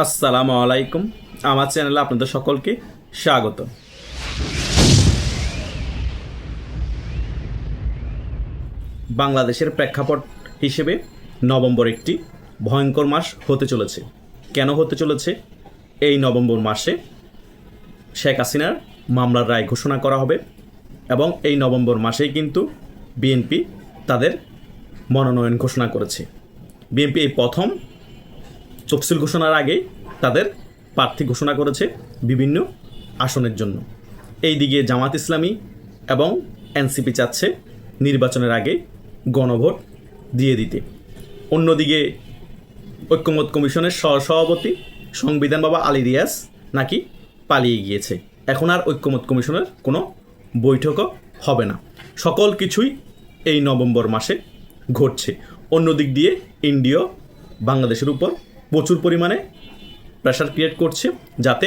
আসসালামু আলাইকুম। আমার চ্যানেলে আপনাদের সকলকে স্বাগত। বাংলাদেশের প্রেক্ষাপট হিসেবে নভেম্বর একটি ভয়ঙ্কর মাস হতে চলেছে। কেন হতে চলেছে? এই নভেম্বর মাসে শেখ হাসিনার মামলার রায় ঘোষণা করা হবে এবং এই নভেম্বর মাসেই কিন্তু বিএনপি তাদের মনোনয়ন ঘোষণা করেছে। বিএনপি এই প্রথম তফসিল ঘোষণার আগেই তাদের প্রার্থী ঘোষণা করেছে বিভিন্ন আসনের জন্য। এই দিকে জামাত ইসলামী এবং এনসিপি চাচ্ছে নির্বাচনের আগে গণভোট দিয়ে দিতে। অন্যদিকে ঐক্যমত কমিশনের সহসভাপতি সংবিধান বাবা আলী রিয়াজ নাকি পালিয়ে গিয়েছে। এখন আর ঐক্যমত কমিশনের কোনো বৈঠকও হবে না। সকল কিছুই এই নভেম্বর মাসে ঘটছে। অন্য দিক দিয়ে ইন্ডিয়া বাংলাদেশের উপর প্রচুর পরিমাণে প্রেশার ক্রিয়েট করছে যাতে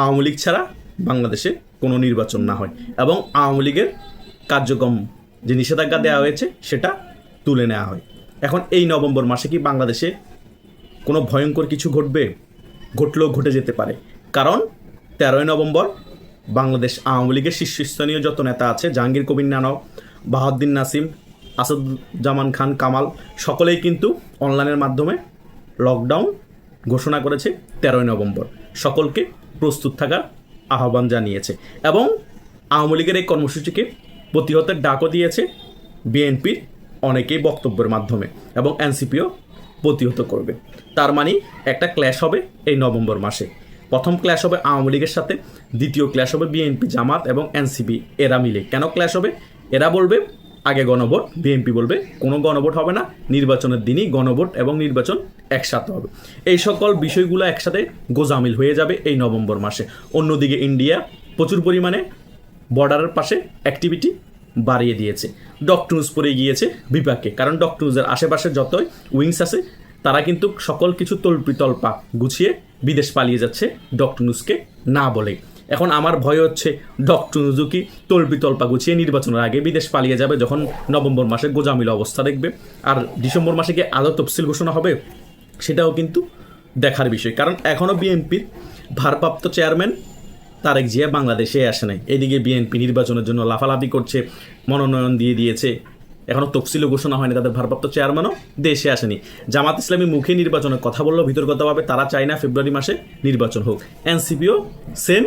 আওয়ামী লীগ ছাড়া বাংলাদেশে কোনো নির্বাচন না হয় এবং আওয়ামী লীগের কার্যক্রম যে নিষেধাজ্ঞা দেওয়া হয়েছে সেটা তুলে নেওয়া হয়। এখন এই নভেম্বর মাসে কি বাংলাদেশে কোনো ভয়ঙ্কর কিছু ঘটবে? ঘটলেও ঘটে যেতে পারে। কারণ তেরোই নভেম্বর বাংলাদেশ আওয়ামী লীগের শীর্ষস্থানীয় যত নেতা আছে, জাহাঙ্গীর, কবির নানক, বাহাউদ্দিন নাসিম, আসাদুজ্জামান খান, কামাল, সকলেই কিন্তু অনলাইনের মাধ্যমে লকডাউন ঘোষণা করেছে তেরোই নভেম্বর। সকলকে প্রস্তুত থাকার আহ্বান জানিয়েছে এবং আওয়ামী লীগের এই কর্মসূচিকে প্রতিহতের ডাকও দিয়েছে বিএনপির অনেকেই বক্তব্যের মাধ্যমে এবং এনসিপিও প্রতিহত করবে। তার মানে একটা ক্ল্যাশ হবে এই নভেম্বর মাসে। প্রথম ক্ল্যাশ হবে আওয়ামী লীগের সাথে, দ্বিতীয় ক্ল্যাশ হবে বিএনপি জামাত এবং এনসিপি, এরা মিলে। কেন ক্ল্যাশ হবে? এরা বলবে, আগে গণভোট, বিএনপি বলবে, কোনো গণভোট হবে না। নির্বাচনের দিনই গণভোট এবং নির্বাচন একসাথে হবে। এই সকল বিষয়গুলো একসাথে গোজামিল হয়ে যাবে এই নভেম্বর মাসে। অন্যদিকে ইন্ডিয়া প্রচুর পরিমাণে বর্ডারের পাশে অ্যাক্টিভিটি বাড়িয়ে দিয়েছে। ডকটুজ পরে গিয়েছে বিপাকে কারণ ডকটুজের আশেপাশে যতই উইংস আছে, তারা কিন্তু সকল কিছু তল্পিতল্পা গুছিয়ে বিদেশ পালিয়ে যাচ্ছে ডকটুনুসকে না বলে। এখন আমার ভয় হচ্ছে ডক্টর কি তল্পি তল্পা গুছিয়ে নির্বাচনের আগে বিদেশ পালিয়ে যাবে যখন নভেম্বর মাসে গোজামিল অবস্থা দেখবে? আর ডিসেম্বর মাসে কি আদৌ তফসিল ঘোষণা হবে? সেটাও কিন্তু দেখার বিষয়। কারণ এখনও বিএনপির ভারপ্রাপ্ত চেয়ারম্যান তারেক জিয়া বাংলাদেশে আসে নাই। এদিকে বিএনপি নির্বাচনের জন্য লাফালাফি করছে, মনোনয়ন দিয়ে দিয়েছে। এখনও তফসিলও ঘোষণা হয়নি তাদের ভারপ্রাপ্ত চেয়ারম্যানও, দেশে আসেনি। জামাত ইসলামী মুখে নির্বাচনের কথা বললেও বিতর্কতভাবে তারা চায় না ফেব্রুয়ারি মাসে নির্বাচন হোক। এনসিপিও সেম,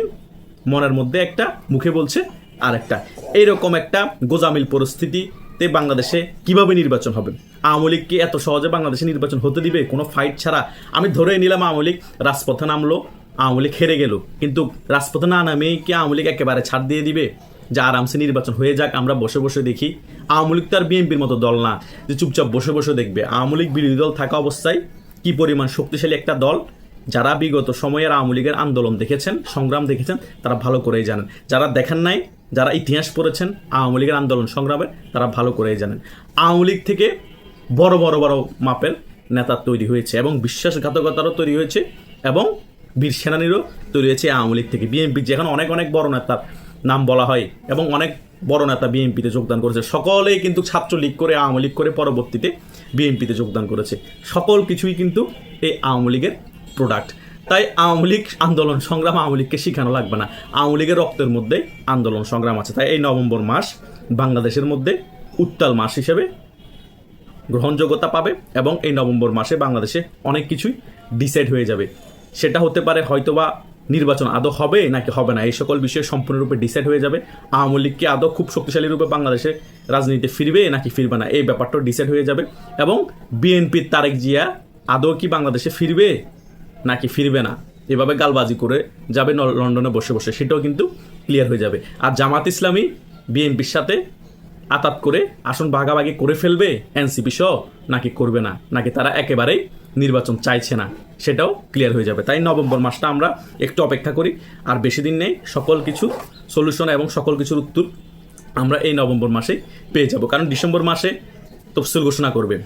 মনের মধ্যে একটা, মুখে বলছে আর একটা এইরকম একটা গোজামিল পরিস্থিতিতে বাংলাদেশে কীভাবে নির্বাচন হবে? আওয়ামী লীগ কি এত সহজে বাংলাদেশে নির্বাচন হতে দিবে? কোনো ফাইট ছাড়া। আমি ধরে নিলাম আওয়ামী লীগ রাজপথে নামলো, আওয়ামী লীগ হেরে গেল। কিন্তু রাজপথে না নামেই কি আওয়ামী লীগ একেবারে ছাড় দিয়ে দিবে? যে আরামসে নির্বাচন হয়ে যাক, আমরা বসে বসে দেখি। আওয়ামী লীগ তো আর বিএনপির মতো দল না, যে চুপচাপ বসে বসে দেখবে। আওয়ামী লীগ বিরোধী দল থাকা অবস্থায় কি পরিমাণ শক্তিশালী একটা দল? যারা বিগত সময়ের আওয়ামী লীগের আন্দোলন দেখেছেন, সংগ্রাম দেখেছেন, তারা ভালো করেই জানেন। যারা দেখেন নাই, যারা ইতিহাস পড়েছেন, আওয়ামী লীগের আন্দোলন সংগ্রামের, তারা ভালো করেই জানেন। আওয়ামী লীগ থেকে বড় বড় বড় মাপের নেতা তৈরি হয়েছে এবং বিশ্বাসঘাতকতারও তৈরি হয়েছে এবং বীর সেনানীরও তৈরি হয়েছে আওয়ামী লীগ থেকে। বিএনপি যেখানে অনেক অনেক বড় নেতার নাম বলা হয় এবং অনেক বড় নেতা বিএনপিতে যোগদান করেছে। সকলেই কিন্তু ছাত্রলীগ করে, আওয়ামী লীগ করে পরবর্তীতে বিএনপিতে যোগদান করেছে। সকল কিছুই কিন্তু এই আওয়ামী লীগের প্রোডাক্ট তাই আওয়ামী লীগ আন্দোলন সংগ্রাম আওয়ামী লীগকে শেখানো লাগবে না। আওয়ামী লীগের রক্তের মধ্যে আন্দোলন সংগ্রাম আছে। তাই এই নভেম্বর মাস বাংলাদেশের মধ্যে উত্তাল মাস হিসেবে গ্রহণযোগ্যতা পাবে এবং এই নভেম্বর মাসে বাংলাদেশে অনেক কিছুই ডিসাইড হয়ে যাবে। সেটা হতে পারে হয়তোবা নির্বাচন আদৌ হবে নাকি হবে না, এই সকল বিষয়ে সম্পূর্ণরূপে ডিসাইড হয়ে যাবে। আওয়ামী লীগকে আদৌ খুব শক্তিশালী রূপে বাংলাদেশে রাজনীতিতে ফিরবে নাকি ফিরবে না, এই ব্যাপারটাও ডিসাইড হয়ে যাবে। এবং বিএনপির তারেক জিয়া আদৌ কি বাংলাদেশে ফিরবে নাকি ফিরবে না, এভাবে গালবাজি করে যাবে লন্ডনে বসে বসে, সেটাও কিন্তু ক্লিয়ার হয়ে যাবে। আর জামাত ইসলামী বিএনপির সাথে আতাত করে আসন ভাগাভাগি করে ফেলবে এনসিপি সহ, নাকি করবে না, নাকি তারা একেবারেই নির্বাচন চাইছে না, সেটাও ক্লিয়ার হয়ে যাবে। তাই নভেম্বর মাসটা আমরা একটু অপেক্ষা করি, আর বেশি দিন নেই, সকল কিছু সলিউশন এবং সকল কিছুর উত্তর আমরা এই নভেম্বর মাসেই পেয়ে যাব। কারণ ডিসেম্বর মাসে তফসিল ঘোষণা করবে।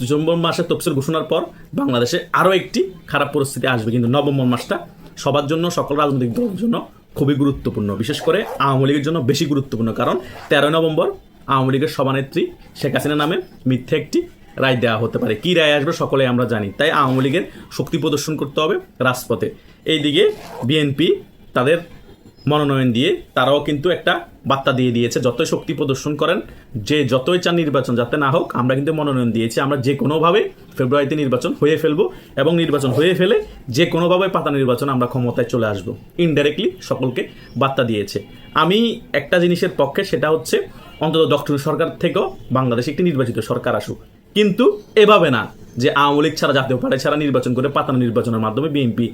ডিসেম্বর মাসে তফসিল ঘোষণার পর বাংলাদেশে আরও একটি খারাপ পরিস্থিতি আসবে। কিন্তু নভেম্বর মাসটা সবার জন্য, সকল রাজনৈতিক দলের জন্য খুবই গুরুত্বপূর্ণ। বিশেষ করে আওয়ামী লীগের জন্য বেশি গুরুত্বপূর্ণ। কারণ তেরোই নভেম্বর আওয়ামী লীগের সভানেত্রী শেখ হাসিনা নামে মিথ্যে একটি রায় দেওয়া হতে পারে। কি রায় আসবে সকলে আমরা জানি। তাই আওয়ামী লীগের শক্তি প্রদর্শন করতে হবে রাজপথে। এইদিকে বিএনপি তাদের মনোনয়ন দিয়ে তারাও কিন্তু একটা বার্তা দিয়ে দিয়েছে, যতই শক্তি প্রদর্শন করেন, যে যতই চান নির্বাচন যাতে না হোক, আমরা কিন্তু মনোনয়ন দিয়েছি। আমরা যে কোনোভাবে ফেব্রুয়ারিতে নির্বাচন হয়ে ফেলব এবং নির্বাচন হয়ে ফেলে যে কোনোভাবে পাতা নির্বাচন আমরা ক্ষমতায় চলে আসব। ইনডাইরেক্টলি সকলকে বার্তা দিয়েছে। আমি একটা জিনিসের পক্ষে, সেটা হচ্ছে অন্তত ডক্টর সরকার থেকেও বাংলাদেশে একটি নির্বাচিত সরকার আসুক। কিন্তু এভাবে না যে আওয়ামী লীগ ছাড়া জাতীয় পার্টি ছাড়া নির্বাচন করে পাতানো নির্বাচনের মাধ্যমে বিএনপি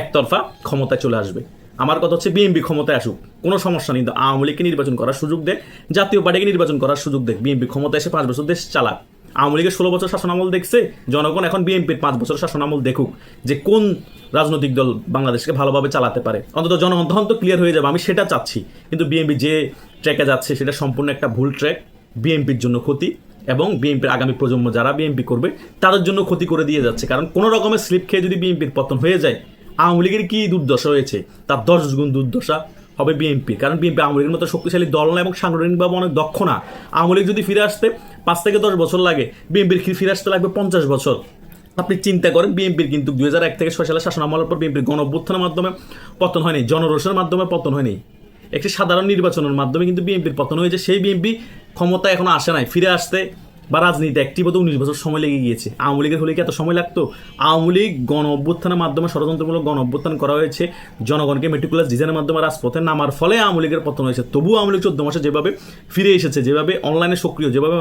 একতরফা ক্ষমতায় চলে আসবে। আমার কথা হচ্ছে বিএনপি ক্ষমতায় আসুক, কোনো সমস্যা নেই। আওয়ামী লীগকে নির্বাচন করার সুযোগ দেয় জাতীয় পার্টিকে নির্বাচন করার সুযোগ দেয় বিএনপি ক্ষমতায় এসে পাঁচ বছর দেশ চালাক। আওয়ামী লীগের ষোলো বছর শাসনামল দেখছে, জনগণ এখন বিএনপির পাঁচ বছর শাসনামল দেখুক যে কোন রাজনৈতিক দল বাংলাদেশকে ভালোভাবে চালাতে পারে। অন্তত জনগণ তো ক্লিয়ার হয়ে যাবে, আমি সেটা চাচ্ছি। কিন্তু বিএনপি যে ট্র্যাকে যাচ্ছে, সেটা সম্পূর্ণ একটা ভুল ট্র্যাক বিএনপির জন্য ক্ষতি এবং বিএনপির আগামী প্রজন্ম যারা বিএনপি করবে, তাদের জন্য ক্ষতি করে দিয়ে যাচ্ছে। কারণ কোনো রকমের স্লিপ খেয়ে যদি বিএনপির পতন হয়ে যায়, আওয়ামী লীগের কি দুর্দশা হয়েছে? তার দশ গুণ দুর্দশা হবে বিএনপি। কারণ বিএনপি আওয়ামী লীগের মতো শক্তিশালী দল না এবং সাংগঠনিকভাবে অনেক দক্ষ না। আওয়ামী লীগ যদি ফিরে আসতে পাঁচ থেকে দশ বছর লাগে, বিএনপির ফিরে আসতে লাগবে পঞ্চাশ বছর। আপনি চিন্তা করেন, বিএনপির কিন্তু দুই হাজার এক থেকে ছয় সালে শাসন আমলের পর বিএনপির গণ অভ্যুত্থানের মাধ্যমে পতন হয়নি, জনরোষের মাধ্যমে পতন হয়নি। একটি সাধারণ নির্বাচনের মাধ্যমে কিন্তু বিএনপির পতন হয়েছে। সেই বিএনপি ক্ষমতা এখনও আসে নাই। ফিরে আসতে বা রাজনীতি অ্যাক্টিভ হতে উনিশ বছর সময় লেগে গিয়েছে। আওয়ামী লীগের হলে কি এত সময় লাগতো? আওয়ামী লীগ গণ অভ্যুত্থানের মাধ্যমে ষড়যন্ত্রমূলক গণ অভ্যুত্থান করা হয়েছে। জনগণকে মেট্রিকুলার ডিজাইনের মাধ্যমে রাজপথে নামার ফলে আওয়ামী লীগের পতন হয়েছে। তবুও আওয়ামী লীগ চোদ্দ মাসে যেভাবে ফিরে এসেছে, যেভাবে অনলাইনে সক্রিয়, যেভাবে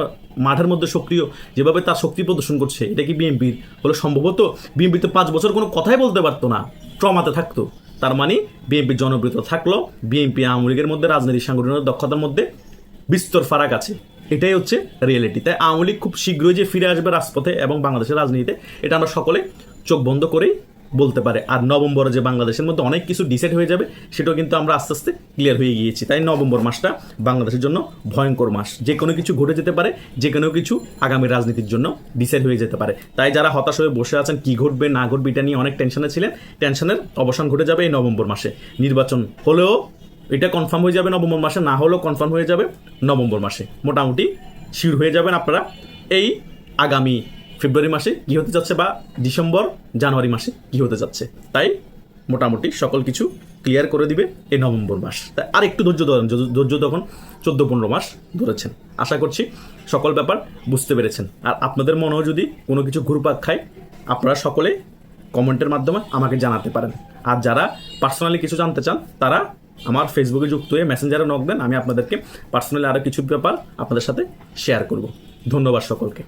মাঠের মধ্যে সক্রিয়, যেভাবে তার শক্তি প্রদর্শন করছে, এটা কি বিএনপির হলে সম্ভবত বিএনপি তো পাঁচ বছর কোনো কথাই বলতে পারতো না। ট্রমাতে থাকতো। তার মানে বিএনপির জনপ্রিয়তা থাকল, বিএনপি আওয়ামী লীগের মধ্যে রাজনৈতিক সাংগঠনিক দক্ষতার মধ্যে বিস্তর ফারাক আছে। এটাই হচ্ছে রিয়েলিটি তাই আওয়ামী লীগ খুব শীঘ্রই যে ফিরে আসবে রাজপথে এবং বাংলাদেশের রাজনীতিতে, এটা আমরা সকলে চোখ বন্ধ করেই বলতে পারে। আর নভেম্বরে যে বাংলাদেশের মধ্যে অনেক কিছু ডিসাইড হয়ে যাবে, সেটাও কিন্তু আমরা আস্তে আস্তে ক্লিয়ার হয়ে গিয়েছি। তাই নভেম্বর মাসটা বাংলাদেশের জন্য ভয়ঙ্কর মাস। যে কোনো কিছু ঘটে যেতে পারে, যে কোনো কিছু আগামী রাজনীতির জন্য ডিসাইড হয়ে যেতে পারে। তাই যারা হতাশ হয়ে বসে আছেন, কি ঘটবে, না ঘটবে, এটা নিয়ে অনেক টেনশনে ছিলেন টেনশনের অবসান ঘটে যাবে এই নভেম্বর মাসে। নির্বাচন হলেও এটা কনফার্ম হয়ে যাবে নভেম্বর মাসে, না হলেও কনফার্ম হয়ে যাবে নভেম্বর মাসে। মোটামুটি শিওর হয়ে যাবেন আপনারা এই আগামী ফেব্রুয়ারি মাসে কী হতে যাচ্ছে বা ডিসেম্বর জানুয়ারি মাসে কী হতে যাচ্ছে। তাই মোটামুটি সকল কিছু ক্লিয়ার করে দিবে এই নভেম্বর মাস। তাই আর একটু ধৈর্য ধরেন, ধৈর্য তখন চোদ্দ, পনেরো মাস ধরেছেন। আশা করছি সকল ব্যাপার বুঝতে পেরেছেন। আর আপনাদের মনেও যদি কোনো কিছু ঘুরপাক খায়, আপনারা সকলে কমেন্টের মাধ্যমে আমাকে জানাতে পারেন। আর যারা পার্সোনালি কিছু জানতে চান, তারা আমার ফেসবুকে যুক্ত হয়ে মেসেঞ্জারে নক দেন, আমি আপনাদেরকে পার্সোনালি আরও কিছু ব্যাপার আপনাদের সাথে শেয়ার করব। ধন্যবাদ সকলকে।